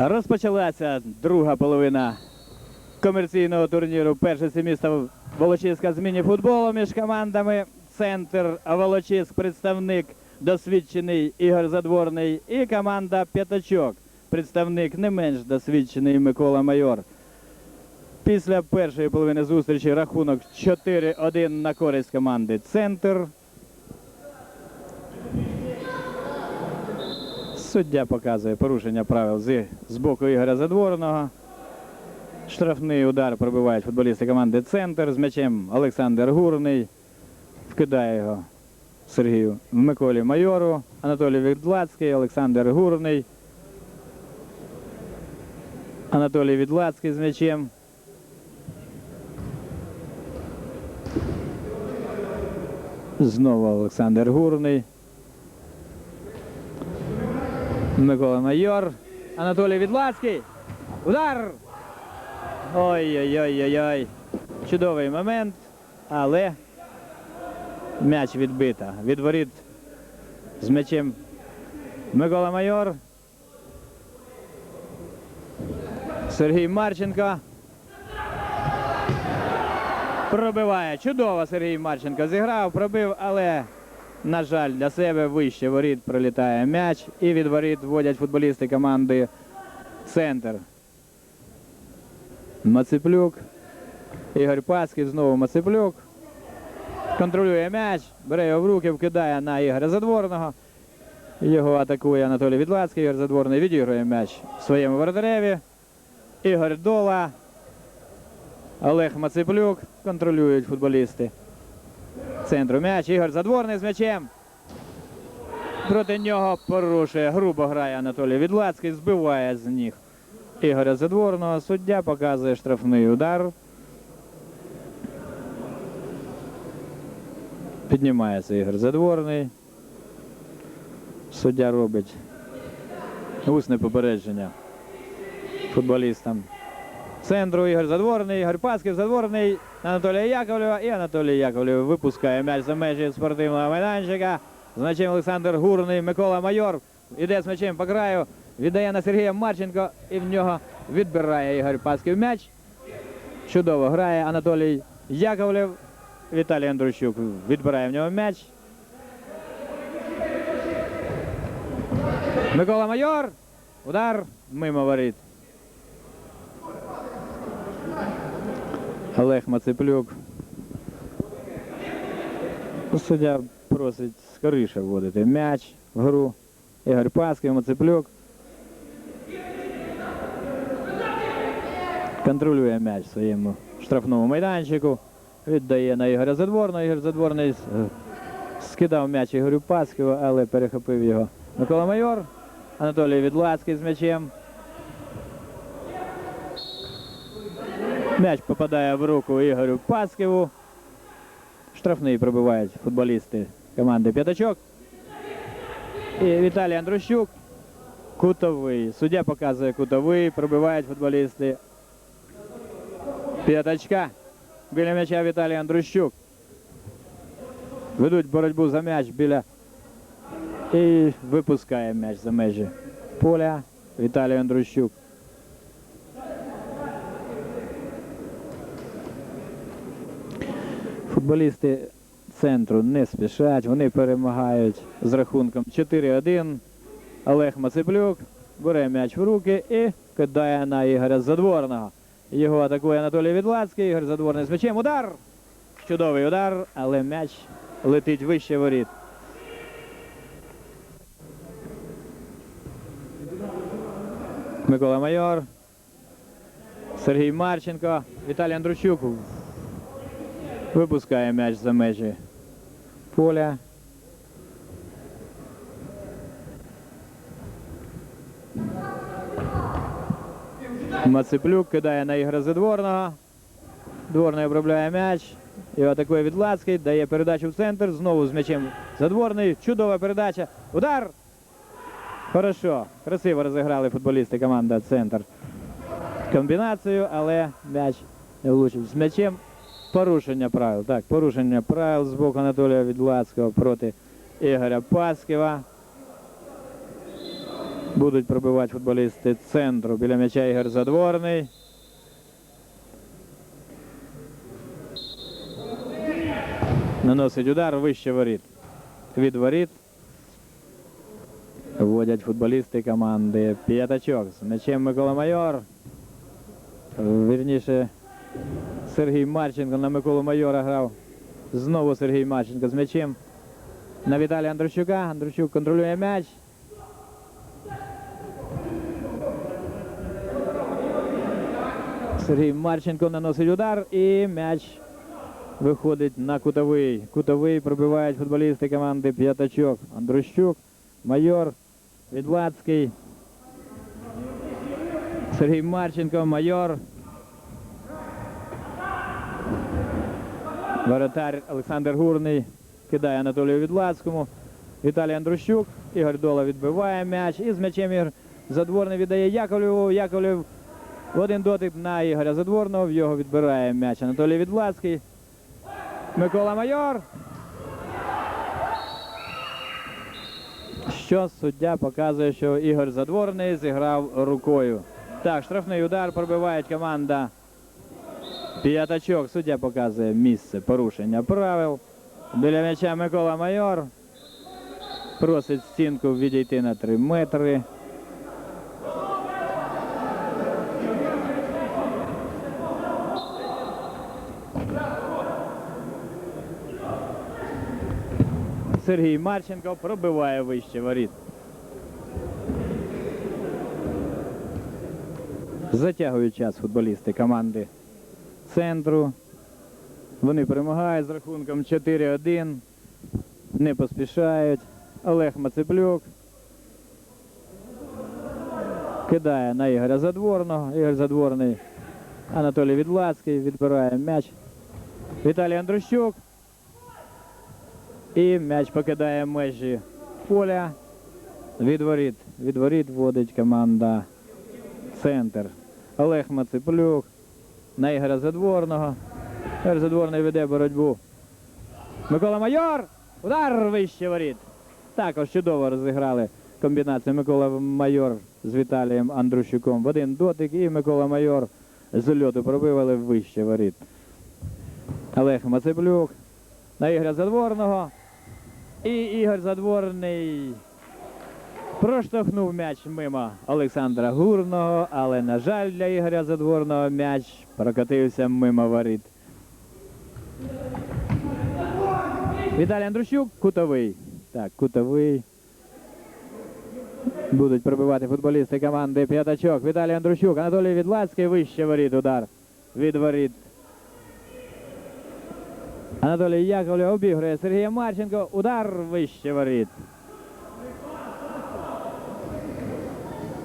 Розпочалася друга половина комерційного турніру. Перше це Волочиська з міні-футболу між командами. Центр Волочиськ, представник досвідчений Ігор Задворний і команда П'ятачок, представник не менш досвідчений Микола Майор. Після першої половини зустрічі рахунок 4-1 на користь команди Центр. Суддя показує порушення правил з, з боку Ігоря Задворного. Штрафний удар пробивають футболісти команди Центр. З м'ячем Олександр Гурний. Вкидає його Сергію Миколі Майору. Анатолій Відлацький, Олександр Гурний. Анатолій Відлацький з м'ячем. Знову Олександр Гурний. Микола Майор. Анатолій Відлацький. Удар! Ой-ой-ой-ой-ой. Чудовий момент, але м'яч відбита. Від воріт з м'ячем Микола Майор. Сергій Марченко. Пробиває. Чудово Сергій Марченко зіграв, пробив, але, на жаль, для себе вище воріт пролітає м'яч. І від воріт вводять футболісти команди Центр. Мацеплюк. Ігор Паський, знову Мацеплюк. Контролює м'яч, бере його в руки, вкидає на Ігоря Задворного. Його атакує Анатолій Відлацький. Ігор Задворний відігрує м'яч в своєму воротареві. Ігор Дола. Олег Мацеплюк. Контролюють футболісти. Центру м'яч. Ігор Задворний з м'ячем. Проти нього порушує. Грубо грає Анатолій Відлацький, збиває з ніг. Ігоря Задворного. Суддя показує штрафний удар. Піднімається Ігор Задворний. Суддя робить усне попередження футболістам. Центру Ігор Задворний, Ігор Пасків, Задворний, Анатолія Яковлєва і Анатолій Яковлєв випускає м'яч за межі спортивного майданчика. З м'ячем Олександр Гурний, Микола Майор іде з м'ячем по краю, віддає на Сергія Марченко і в нього відбирає Ігор Пасків м'яч. Чудово грає Анатолій Яковлєв. Віталій Андрущук відбирає в нього м'яч. Микола Майор. Удар мимо воріт. Олег Мацеплюк. Ну, Суддя просить скоріше вводити м'яч в гру. Ігор Пасків, Мацеплюк. Контролює м'яч своєму штрафному майданчику. Віддає на Ігоря Задворного. Ігор Задворний скидав м'яч Ігорю Пасківу, але перехопив його Микола Майор. Анатолій Відлацький з м'ячем. М'яч попадає в руку Ігорю Пасківу. Штрафний пробивають футболісти команди П'ятачок. І Віталій Андрущук. Кутовий. Суддя показує кутовий. Пробивають футболісти П'ятачка. Біля м'яча Віталій Андрущук. Ведуть боротьбу за м'яч біля. І випускає м'яч за межі поля Віталій Андрущук. Футболісти центру не спішать, вони перемагають з рахунком 4-1. Олег Мацеплюк бере м'яч в руки і кидає на Ігоря Задворного. Його атакує Анатолій Відлацький. Ігор Задворний з м'ячем. Удар! Чудовий удар, але м'яч летить вище воріт. Микола Майор. Сергій Марченко. Віталій Андрущук випускає м'яч за межі поля. Мацеплюк кидає на Ігоря Задворного. Дворний обробляє м'яч. Його атакує Відлацький, дає передачу в центр. Знову з м'ячем Задворний. Чудова передача. Удар! Хорошо. Красиво розіграли футболісти команда Центр комбінацію, але м'яч не влучив. З м'ячем порушення правил. Так, порушення правил з боку Анатолія Відлацького проти Ігоря Пасківа. Будуть пробивати футболісти центру. Біля м'яча Ігор Задворний. Наносить удар вище воріт. Від воріт. Вводять футболісти команди П'ятачок. З м'ячем Микола Майор. Вірніше, Сергій Марченко на Миколу Майора грав. Знову Сергій Марченко з м'ячем на Віталія Андрущука. Андрущук контролює м'яч. Сергій Марченко наносить удар і м'яч виходить на кутовий. Кутовий пробивають футболісти команди П'ятачок. Андрущук, Майор, Відвладський. Сергій Марченко, Майор. Воротар Олександр Гурний кидає Анатолію Відладському. Віталій Андрущук. Ігор Дола відбиває м'яч. І з м'ячем Ігор Задворний віддає Яковлеву. Яковлев один дотик на Ігоря Задворного. В його відбирає м'яч Анатолій Відладський. Микола Майор. Що суддя показує, що Ігор Задворний зіграв рукою. Так, штрафний удар пробиває команда П'ятачок. Суддя показує місце порушення правил. Біля м'яча Микола Майор. Просить стінку відійти на 3 метри. Сергій Марченко пробиває вище воріт. Затягують час футболісти команди центру. Вони перемагають з рахунком 4-1. Не поспішають. Олег Мацеплюк. Кидає на Ігоря Задворного. Ігор Задворний. Анатолій Відлацький відбирає м'яч. Віталій Андрущук. І м'яч покидає межі поля. Від воріт. Від воріт вводить команда центр. Олег Мацеплюк. На Ігоря Задворного. Ігор Задворний веде боротьбу. Микола Майор. Удар вище воріт. Також чудово розіграли комбінацію Микола Майор з Віталієм Андрущуком в один дотик. І Микола Майор з льоту пробивали вище воріт. Олег Мацеплюк. На Ігоря Задворного. І Ігор Задворний проштовхнув м'яч мимо Олександра Гурного, але, на жаль, для Ігоря Задворного м'яч прокотився мимо воріт. Віталій Андрущук, кутовий. Так, кутовий. Будуть пробивати футболісти команди П'ятачок. Віталій Андрущук, Анатолій Відлацький, вище воріт удар. Від воріт. Анатолій Яковлев обігрує Сергія Марченко. Удар вище воріт.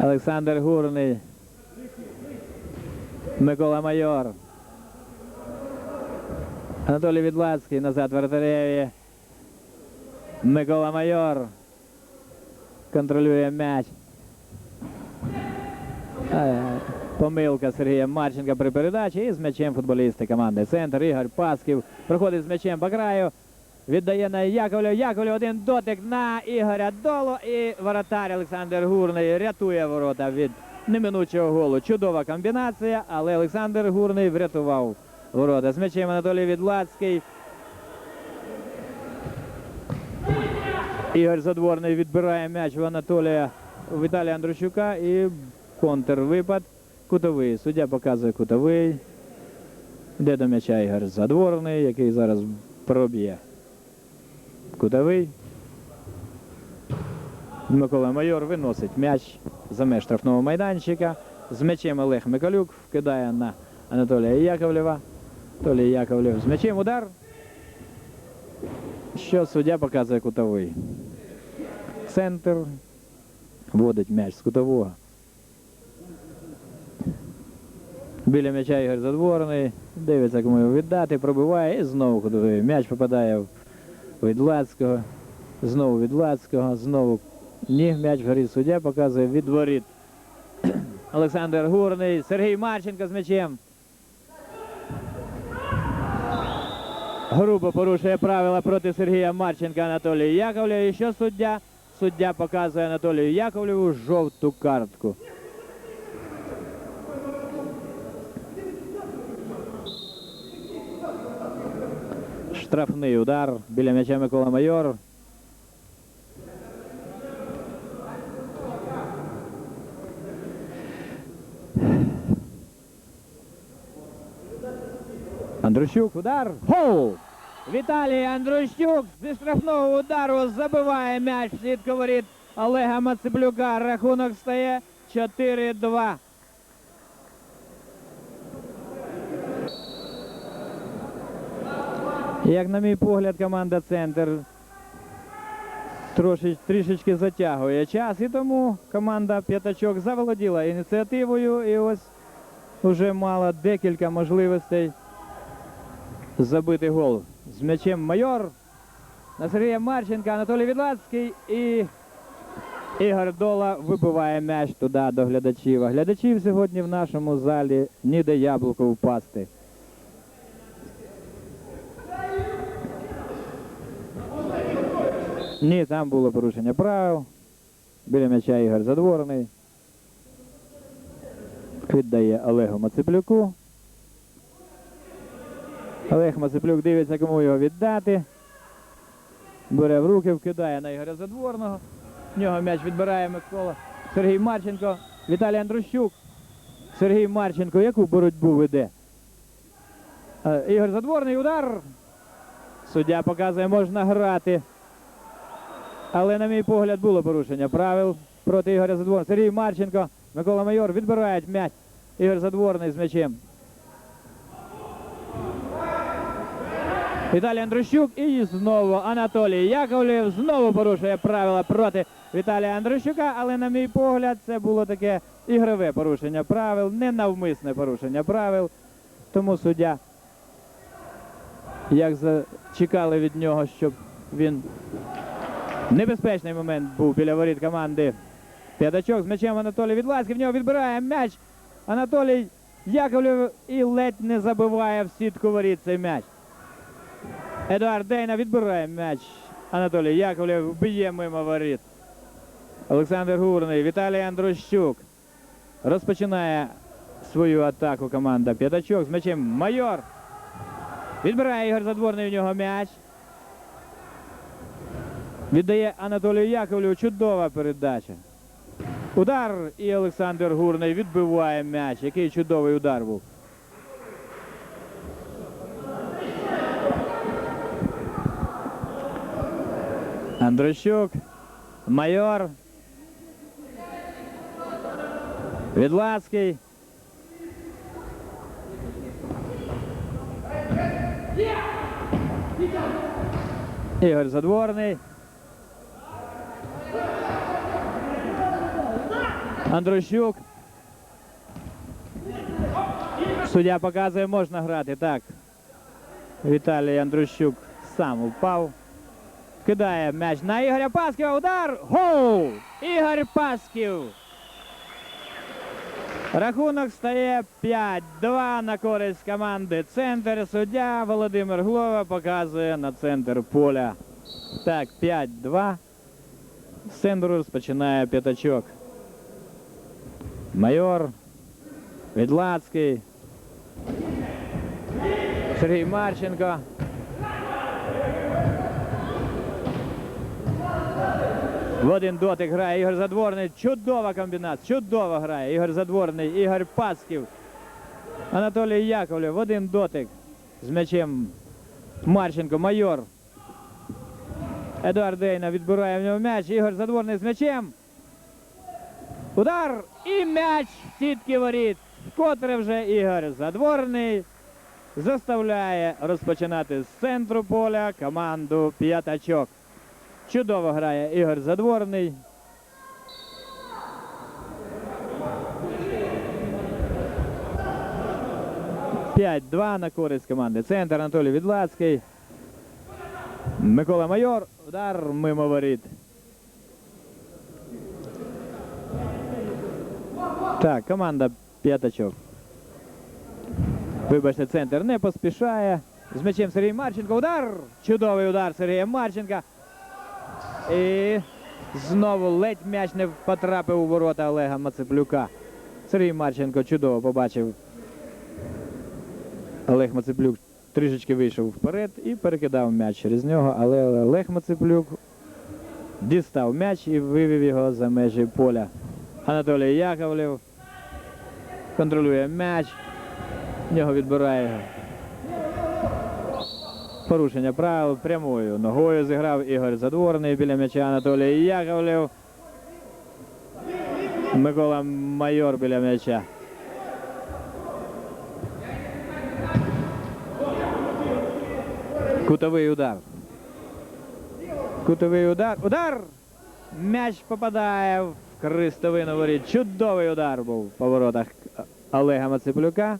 Олександр Гурний. Микола Майор. Анатолій Відлацький назад вратареві. Микола Майор. Контролює м'яч. Помилка Сергія Марченка при передачі і з м'ячем футболісти команди. Центр Ігор Пасків проходить з м'ячем по краю. Віддає на Яковлев. Яковлев один дотик на Ігоря Долу. І воротар Олександр Гурний рятує ворота від неминучого голу. Чудова комбінація, але Олександр Гурний врятував ворота. З м'ячем Анатолій Відлацький. Ігор Задворний відбирає м'яч в Анатолія Віталія Андрущука і контрвипад. Кутовий. Суддя показує кутовий. Йде до м'яча Ігор Задворний, який зараз проб'є. Кутовий. Микола Майор виносить м'яч за меж штрафного майданчика. З м'ячем Олег Миколюк вкидає на Анатолія Яковлєва. Анатолій Яковлєв з м'ячем удар. Що суддя показує кутовий. Центр. Вводить м'яч з кутового. Біля м'яча Ігор Задворний. Дивиться, кому його віддати, пробиває і знову кутовий. М'яч попадає в Відлацького. Знову Відлацького. Знову ні, м'яч вгорі суддя показує від воріт. Олександр Гурний, Сергій Марченко з м'ячем. Грубо порушує правила проти Сергія Марченка Анатолій Яковлєв. І що суддя Суддя показує Анатолію Яковлеву жовту картку. Штрафний удар біля м'яча Микола Майор. Андрущук, удар. Гол! Віталій Андрущук зі штрафного удару забиває м'яч сітку воріт Олега Мацеплюка. Рахунок стає 4-2. Як на мій погляд, команда Центр трішечки затягує час, і тому команда П'ятачок заволоділа ініціативою і ось вже мала декілька можливостей забити гол. З м'ячем майор на Сергія Марченка, Анатолій Відлацький і Ігор Дола вибиває м'яч туди до глядачів. А глядачів сьогодні в нашому залі ніде яблуко впасти. Ні, там було порушення правил. Біля м'яча Ігор Задворний. Віддає Олегу Мацеплюку. Олег Мацеплюк дивиться, кому його віддати. Бере в руки, вкидає на Ігоря Задворного. В нього м'яч відбирає Микола. Сергій Марченко, Віталій Андрущук. Сергій Марченко, яку боротьбу веде? Е, Ігор Задворний удар. Суддя показує, можна грати. Але, на мій погляд, було порушення правил проти Ігоря Задворного. Сергій Марченко, Микола Майор відбирають м'яч. Ігор Задворний з м'ячем. Віталій Андрущук і знову Анатолій Яковлєв знову порушує правила проти Віталія Андрущука, але на мій погляд це було таке ігрове порушення правил, ненавмисне порушення правил. Тому суддя, як зачекали від нього, щоб він небезпечний момент був біля воріт команди. П'ятачок з м'ячем Анатолій Відласький, в нього відбирає м'яч. Анатолій Яковлєв і ледь не забиває в сітку воріт цей м'яч. Едуард Дейна відбирає м'яч. Анатолій Яковлєв б'є мимо воріт. Олександр Гурний, Віталій Андрущук. Розпочинає свою атаку команда П'ятачок з м'ячем Майор. Відбирає Ігор Задворний в нього м'яч. Віддає Анатолію Яковлєву чудова передача. Удар і Олександр Гурний відбиває м'яч. Який чудовий удар був. Андрощук, майор. Відлацький. Ігор Задворний. Андрощук. Суддя показує, можна грати. Так. Віталій Андрущук сам упав. Кидає м'яч на Ігоря Пасківа. Удар! Гол! Ігор Пасків. Рахунок стає 5-2 на користь команди Центр. Суддя Володимир Глова показує на центр поля. Так, 5-2. З центру розпочинає п'ятачок. Майор. Відлацький. Сергій Марченко. В один дотик грає Ігор Задворний. Чудова комбінація. Чудово грає Ігор Задворний, Ігор Пасків. Анатолій Яковлев в один дотик з м'ячем Марченко, майор. Едуард Дейна відбирає в нього м'яч. Ігор Задворний з м'ячем. Удар і м'яч сітки воріт. Вкотре вже Ігор Задворний заставляє розпочинати з центру поля команду п'ятачок. Чудово грає Ігор Задворний. П'ять-два на користь команди. Центр Анатолій Відлацький. Микола Майор. Удар мимо воріт. Так, команда п'ятачок. Вибачте, центр не поспішає. З м'ячем Сергій Марченко. Удар! Чудовий удар Сергія Марченка. І Знову ледь м'яч не потрапив у ворота Олега Мацеплюка. Сергій Марченко чудово побачив. Олег Мацеплюк трішечки вийшов вперед і перекидав м'яч через нього, але Олег Мацеплюк дістав м'яч і вивів його за межі поля. Анатолій Яковлев контролює м'яч. В нього відбирає. Порушення правил прямою ногою зіграв Ігор Задворний біля м'яча Анатолій Яковлев. Микола Майор біля м'яча. Кутовий удар. Кутовий удар. Удар! М'яч попадає в крестовину воріт. Чудовий удар був по воротах Олега Мацеплюка.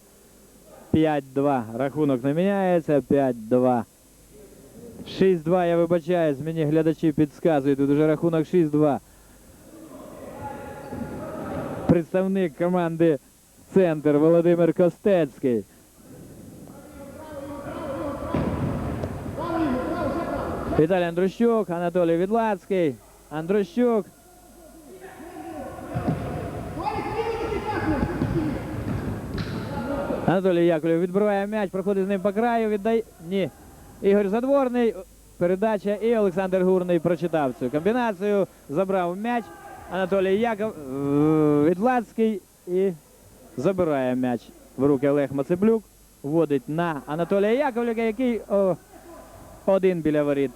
5-2. Рахунок не міняється. 5-2. 6-2, я вибачаюсь, мені глядачі підказують. Тут уже рахунок 6-2. Представник команди Центр Володимир Костецький. Віталій Андрущук, Анатолій Відлацький, Андрущук. Анатолій Яковлев відбиває м'яч, проходить з ним по краю, віддає. Ні. Ігор Задворний, передача і Олександр Гурний прочитав цю комбінацію, забрав м'яч. Анатолій Яков е, Відлацький і забирає м'яч в руки Олег Мацеплюк. Вводить на Анатолія Яковлєва, який о, один біля воріт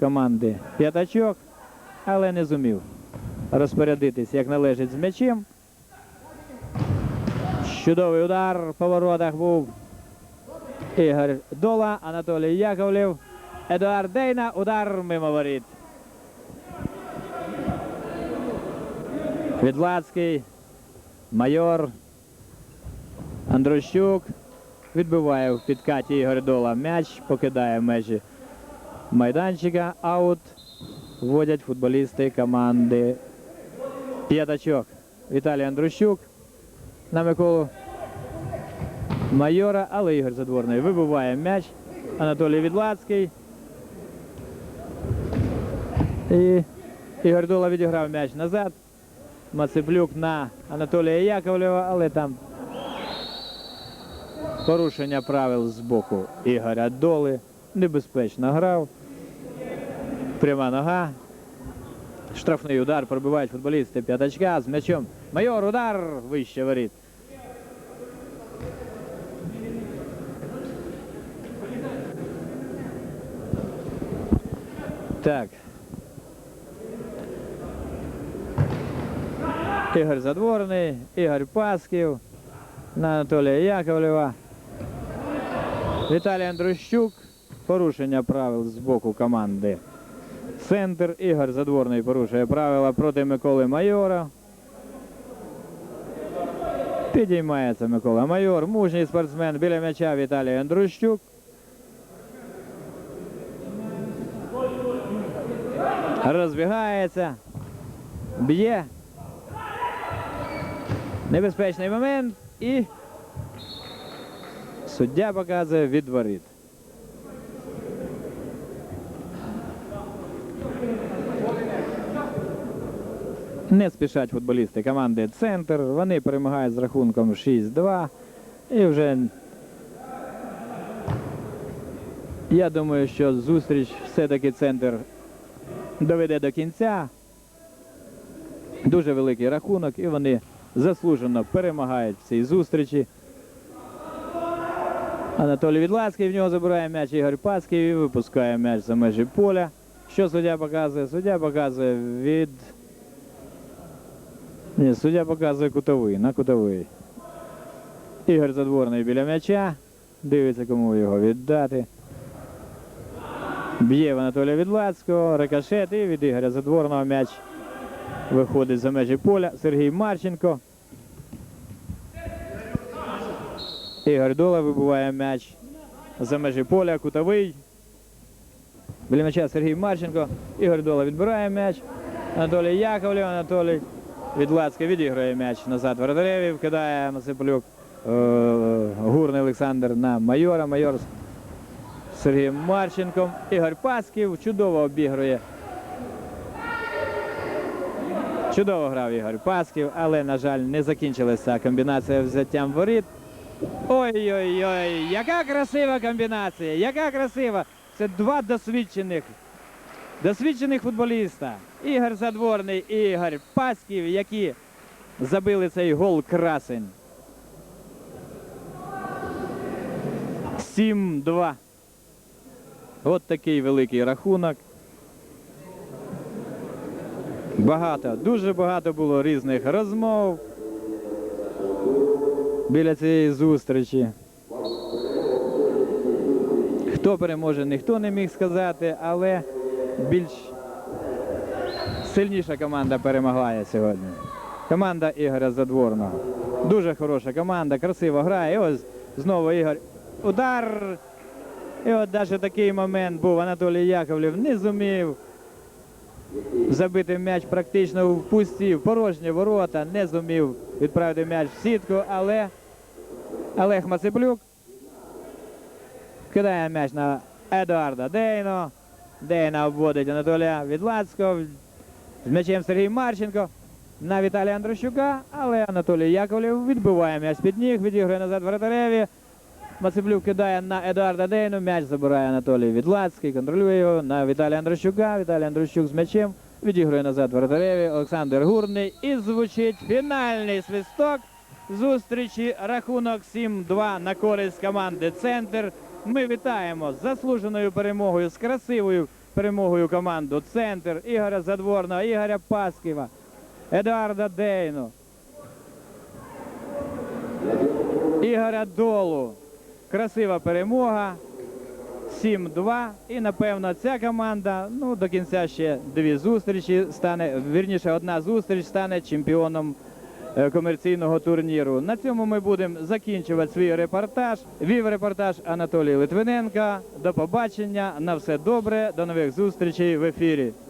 команди п'ятачок, але не зумів розпорядитись, як належить з м'ячем. Чудовий удар по воротах був Ігор Дола, Анатолій Яковлев, Едуард Дейна, удар мимо воріт. Відлацький, майор, Андрощук відбиває в підкаті Ігор Дола м'яч, покидає межі майданчика. Аут вводять футболісти команди П'ятачок. Віталій Андрущук на Миколу Майора, але Ігор Задворний вибиває м'яч. Анатолій Відлацький. І Ігор Дола відіграв м'яч назад. Мацеплюк на Анатолія Яковлєва, але там порушення правил з боку Ігоря Доли. Небезпечно грав. Пряма нога. Штрафний удар пробивають футболісти п'ятачка з м'ячом. Майор удар вище воріт. Так. Ігор Задворний, Ігор Пасків, Анатолія Яковлєва. Віталій Андрущук. Порушення правил з боку команди. Центр Ігор Задворний порушує правила проти Миколи Майора. Підіймається Микола Майор. Мужній спортсмен біля м'яча Віталій Андрущук. Розбігається. Б'є. Небезпечний момент і суддя показує відворіт. Не спішать футболісти команди Центр. Вони перемагають з рахунком 6-2. І вже я думаю, що зустріч все-таки центр доведе до кінця. Дуже великий рахунок, і вони заслужено перемагають в цій зустрічі. Анатолій Відлацький в нього забирає м'яч Ігор Пацький і випускає м'яч за межі поля. Що суддя показує? Суддя показує від. Ні, суддя показує кутовий, на кутовий. Ігор Задворний біля м'яча. Дивиться, кому його віддати. Б'є в Анатолія Відлацького, рикошет і від Ігоря Задворного м'яч виходить за межі поля. Сергій Марченко. Ігор Дола вибиває м'яч за межі поля, кутовий. Біля м'яча Сергій Марченко. Ігор Дола відбирає м'яч. Анатолій Яковлев, Анатолій Відлацький відіграє м'яч назад воротареві, вкидає Масиплюк. Е, Гурний Олександр на майора. Майор Сергієм Марченком. Ігор Пасків чудово обігрує Чудово грав Ігор Пасків, але, на жаль, не закінчилася комбінація взяттям воріт. Ой-ой-ой, яка красива комбінація! Яка красива! Це два досвідчених, досвідчених футболіста. Ігор Задворний і Ігор Пасків, які забили цей гол красень. 7-2. От такий великий рахунок. Багато, дуже багато було різних розмов біля цієї зустрічі. Хто переможе, ніхто не міг сказати, але більш сильніша команда перемагає сьогодні. Команда Ігоря Задворного. Дуже хороша команда, красиво грає. І ось знову Ігор. Удар. І от навіть такий момент був. Анатолій Яковлів не зумів забити м'яч практично в пусті, порожні ворота, не зумів відправити м'яч в сітку, але Олег Мацеплюк кидає м'яч на Едуарда Дейно. Дейна обводить Анатолія Відлацького. З м'ячем Сергій Марченко на Віталія Андрощука, але Анатолій Яковлів відбиває м'яч під ніг, відігрує назад воротареві. Мацеплюк кидає на Едуарда Дейну, м'яч забирає Анатолій Відлацький, контролює його на Віталія Андрощука. Віталій Андрощук з м'ячем відігрує назад воротареві. Олександр Гурний і звучить фінальний свисток зустрічі. Рахунок 7-2 на користь команди Центр. Ми вітаємо з заслуженою перемогою, з красивою перемогою команду Центр Ігоря Задворного, Ігоря Пасківа, Едуарда Дейну, Ігоря Долу. Красива перемога. 7-2. І напевно ця команда ну, до кінця ще дві зустрічі стане, вірніше, одна зустріч стане чемпіоном е, комерційного турніру. На цьому ми будемо закінчувати свій репортаж. Вів репортаж Анатолій Литвиненко. До побачення. На все добре. До нових зустрічей в ефірі.